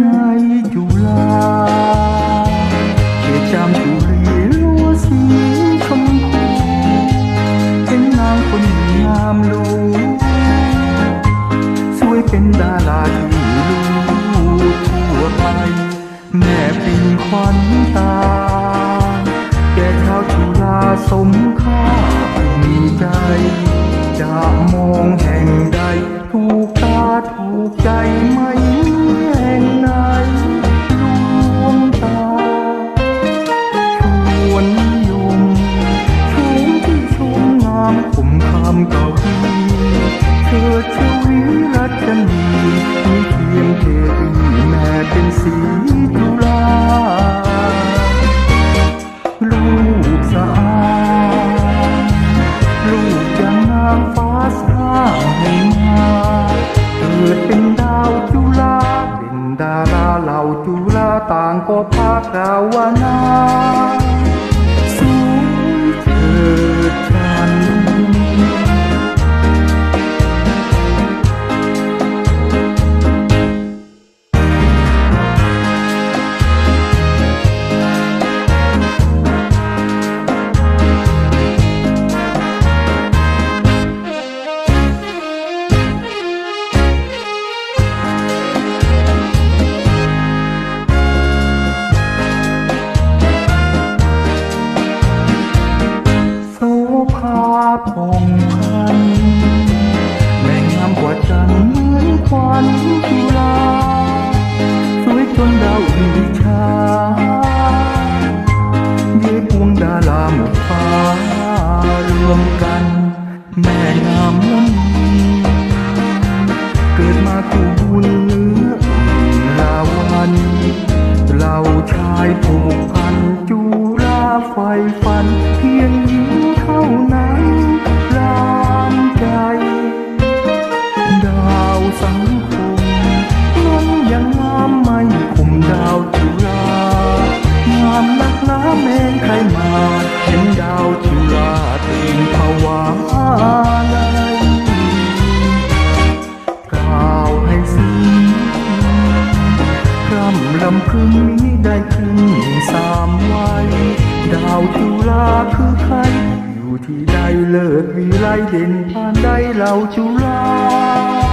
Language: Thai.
ในจุฬาเขตจามจุรีรั้วสีชมพูเห็นนางคนงามลูสวยเป็นดาราที่ลูทั่วไป แม่เป็นควันตา แก่เท้าวจุฬาสมค่าภูมีใจ จะมองแห่งใดทุก เทวีแม่เป็นสีจุฬาลูกสาวลูกยังนางฟ้าสางมาเกิดเป็นดาวจุฬาเป็นดาราเหล่าจุฬาต่างก็พากาวนา ผ่องพันแม่งามกว่าจันเหมือนควันจุฬาสวยจนดาวอินชาเย้พวงดาราหมดฟ้ารวมกัน แม่งามล้ำลีเกิดมาคู่บุญเนื้อลาวันเราชายผูกพันจุราไฟฟัน ได้ครึ่งสามวัยดาวจุลาคือใคร อยู่ที่ใดเลิศวิไลเด่นผ่านใดเหล่าจุฬา